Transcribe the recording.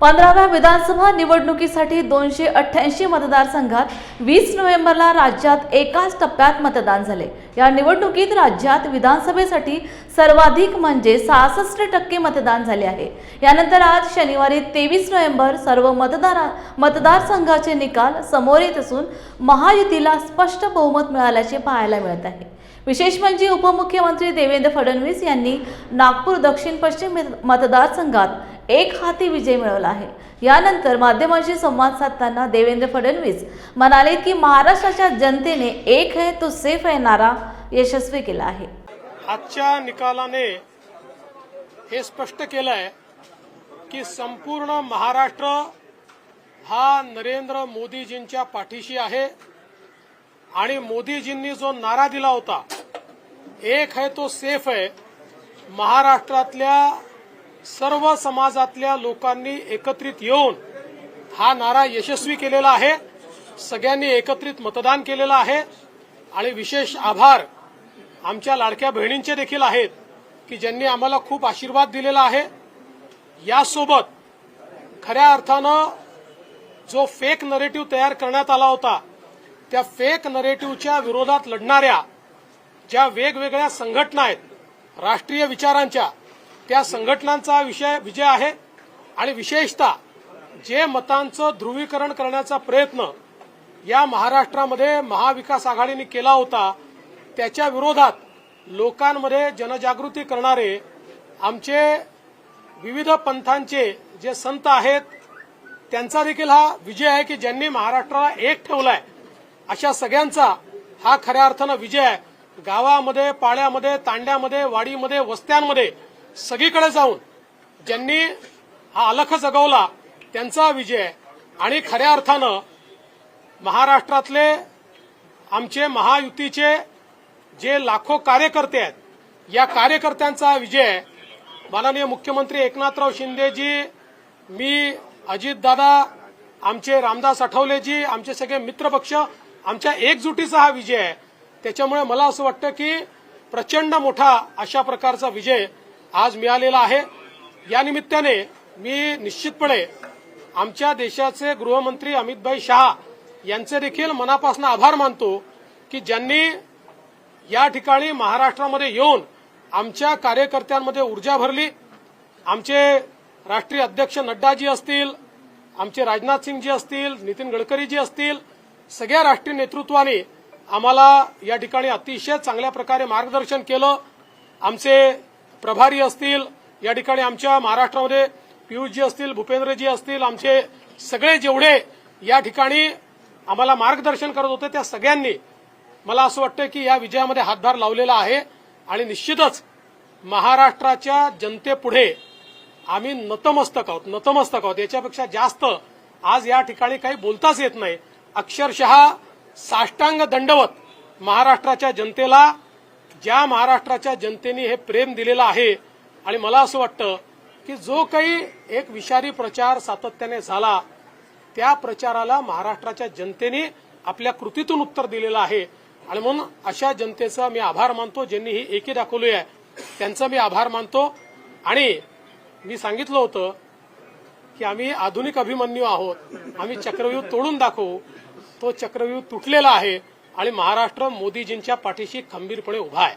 पंधराव्या विधानसभा निवडणुकीसाठी दोनशे अठ्ठ्याऐंशी मतदारसंघात वीस नोव्हेंबरला राज्यात एकाच टप्प्यात मतदान झाले. या निवडणुकीत राज्यात विधानसभेसाठी सर्वाधिक म्हणजे सहासष्ट टक्के मतदान झाले आहे. यानंतर आज शनिवारी तेवीस नोव्हेंबर सर्व मतदार मतदारसंघाचे निकाल समोर येत असून महायुतीला स्पष्ट बहुमत मिळाल्याचे पाहायला मिळत आहे. विशेष म्हणजे उपमुख्यमंत्री देवेंद्र फडणवीस यांनी नागपूर दक्षिण पश्चिम मतदारसंघात एक हाती विजय मिळवला आहे. यानंतर माध्यमांशी संवाद साधताना देवेंद्र फडणवीस म्हणाले की महाराष्ट्राच्या जनतेने एक है तो सेफ है नारा यशस्वी केला आहे. आजच्या निकालाने हे स्पष्ट केलं आहे की संपूर्ण महाराष्ट्र हा नरेंद्र मोदीजींच्या पाठीशी आहे आणि मोदीजींनी जो नारा दिला होता एक है तो सेफ आहे महाराष्ट्रातल्या सर्व समाजातल्या लोकांनी एकत्रित येऊन हा नारा यशस्वी केलेला आहे. सगळ्यांनी एकत्रित मतदान केलेलं आहे. आणि विशेष आभार आमच्या लाडक्या बहिणींचे देखील आहेत की ज्यांनी आम्हाला खूप आशीर्वाद दिलेला आहे. यासोबत खऱ्या अर्थानं जो फेक नरेटिव्ह तयार करण्यात आला होता त्या फेक नरेटिव्हच्या विरोधात लढणाऱ्या ज्या वेगवेगळ्या संघटना आहेत राष्ट्रीय विचारांच्या त्या संघटनांचा विषय विजय आहे. आणि विशेषतः जे मतांचं ध्रुवीकरण करण्याचा प्रयत्न या महाराष्ट्रामध्ये महाविकास आघाडीने केला होता त्याच्या विरोधात लोकांमध्ये जनजागृती करणारे आमचे विविध पंथांचे जे संत आहेत त्यांचा देखील हा विजय आहे की ज्यांनी महाराष्ट्राला एक ठेवलाय. अशा सगळ्यांचा हा खऱ्या अर्थानं विजय आहे. गावामध्ये पाळ्यामध्ये तांड्यामध्ये वाडीमध्ये वस्त्यांमध्ये सगळीकडे जाऊन ज्यांनी हा अलख जगवला त्यांचा विजय आणि खऱ्या अर्थानं महाराष्ट्रातले आमचे महायुतीचे जे लाखो कार्यकर्ते आहेत या कार्यकर्त्यांचा विजय माननीय मुख्यमंत्री एकनाथराव शिंदेजी मी अजितदादा आमचे रामदास आठवलेजी आमचे सगळे मित्रपक्ष आमच्या एकजुटीचा हा विजय आहे. त्याच्यामुळे मला असं वाटतं की प्रचंड मोठा अशा प्रकारचा विजय आज मिळालेला आहे. या निमित्ताने मी निश्चितपणे आमच्या देशाचे गृहमंत्री अमितभाई शहा यांचे देखील मनापासून आभार मानतो की ज्यांनी या ठिकाणी महाराष्ट्रामध्ये येऊन आमच्या कार्यकर्त्यांमध्ये ऊर्जा भरली. आमचे राष्ट्रीय अध्यक्ष नड्डाजी असतील आमचे राजनाथ सिंगजी असतील नितीन गडकरीजी असतील सगळ्या राष्ट्रीय नेतृत्वाने आम्हाला या ठिकाणी अतिशय चांगल्या प्रकारे मार्गदर्शन केलं. आमचे प्रभारी असतील या ठिकाणी आमच्या महाराष्ट्रामध्ये पियुषजी असतील भूपेंद्रजी असतील आमचे सगळे जेवढे या ठिकाणी आम्हाला मार्गदर्शन करत होते त्या सगळ्यांनी मला असं वाटतं की या विजयामध्ये हातभार लावलेला आहे. आणि निश्चितच महाराष्ट्राच्या जनतेपुढे आम्ही नतमस्तक आहोत नतमस्तक आहोत. याच्यापेक्षा जास्त आज या ठिकाणी काही बोलताच येत नाही. अक्षरशः साष्टांग दंडवत महाराष्ट्राच्या जनतेला ज्या महाराष्ट्राच्या जनतेने हे प्रेम दिलेलं आहे आणि मला असं वाटतं की जो काही एक विषारी प्रचार सातत्याने झाला त्या प्रचाराला महाराष्ट्राच्या जनतेने आपल्या कृतीतून उत्तर दिलेलं आहे. आणि म्हणून अशा जनतेचा मी आभार मानतो ज्यांनी ही एकी दाखवली आहे त्यांचा मी आभार मानतो. आणि मी सांगितलं होतं की आम्ही आधुनिक अभिमन्यू आहोत. आम्ही चक्रव्यूह तोडून दाखवू. तो चक्रव्यूह तुटलेला आहे. आणि महाराष्ट्र मोदीजींच्या पाठीशी खंबीरपणे उभा आहे.